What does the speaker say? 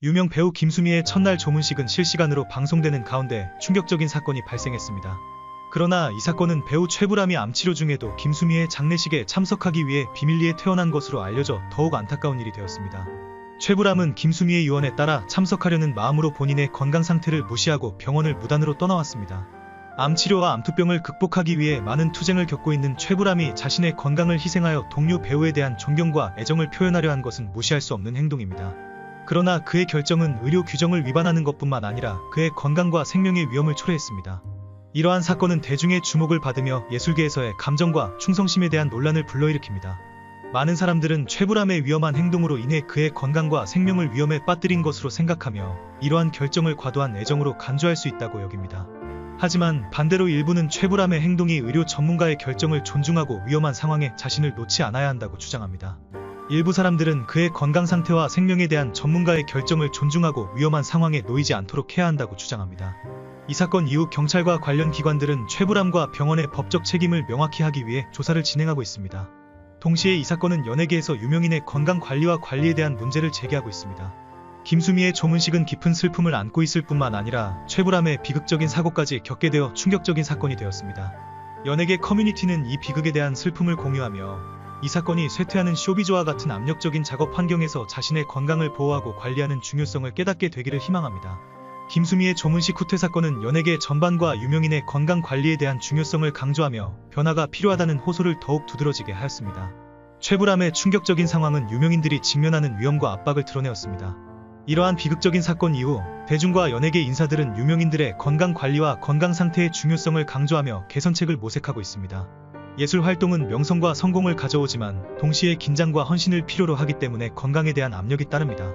유명 배우 김수미의 첫날 조문식은 실시간으로 방송되는 가운데 충격적인 사건이 발생했습니다. 그러나 이 사건은 배우 최불암이 암치료 중에도 김수미의 장례식에 참석하기 위해 비밀리에 퇴원한 것으로 알려져 더욱 안타까운 일이 되었습니다. 최불암은 김수미의 유언에 따라 참석하려는 마음으로 본인의 건강 상태를 무시하고 병원을 무단으로 떠나왔습니다. 암치료와 암투병을 극복하기 위해 많은 투쟁을 겪고 있는 최불암이 자신의 건강을 희생하여 동료 배우에 대한 존경과 애정을 표현하려 한 것은 무시할 수 없는 행동입니다. 그러나 그의 결정은 의료 규정을 위반하는 것뿐만 아니라 그의 건강과 생명의 위험을 초래했습니다. 이러한 사건은 대중의 주목을 받으며 예술계에서의 감정과 충성심에 대한 논란을 불러일으킵니다. 많은 사람들은 최불암의 위험한 행동으로 인해 그의 건강과 생명을 위험에 빠뜨린 것으로 생각하며 이러한 결정을 과도한 애정으로 간주할 수 있다고 여깁니다. 하지만 반대로 일부는 최불암의 행동이 의료 전문가의 결정을 존중하고 위험한 상황에 자신을 놓지 않아야 한다고 주장합니다. 일부 사람들은 그의 건강 상태와 생명에 대한 전문가의 결정을 존중하고 위험한 상황에 놓이지 않도록 해야 한다고 주장합니다. 이 사건 이후 경찰과 관련 기관들은 최불암과 병원의 법적 책임을 명확히 하기 위해 조사를 진행하고 있습니다. 동시에 이 사건은 연예계에서 유명인의 건강 관리와 관리에 대한 문제를 제기하고 있습니다. 김수미의 조문식은 깊은 슬픔을 안고 있을 뿐만 아니라 최불암의 비극적인 사고까지 겪게 되어 충격적인 사건이 되었습니다. 연예계 커뮤니티는 이 비극에 대한 슬픔을 공유하며 이 사건이 쇠퇴하는 쇼비조와 같은 압력적인 작업 환경에서 자신의 건강을 보호하고 관리하는 중요성을 깨닫게 되기를 희망합니다. 김수미의 조문식 후퇴 사건은 연예계 전반과 유명인의 건강 관리에 대한 중요성을 강조하며 변화가 필요하다는 호소를 더욱 두드러지게 하였습니다. 최불암의 충격적인 상황은 유명인들이 직면하는 위험과 압박을 드러내었습니다. 이러한 비극적인 사건 이후 대중과 연예계 인사들은 유명인들의 건강 관리와 건강 상태의 중요성을 강조하며 개선책을 모색하고 있습니다. 예술 활동은 명성과 성공을 가져오지만 동시에 긴장과 헌신을 필요로 하기 때문에 건강에 대한 압력이 따릅니다.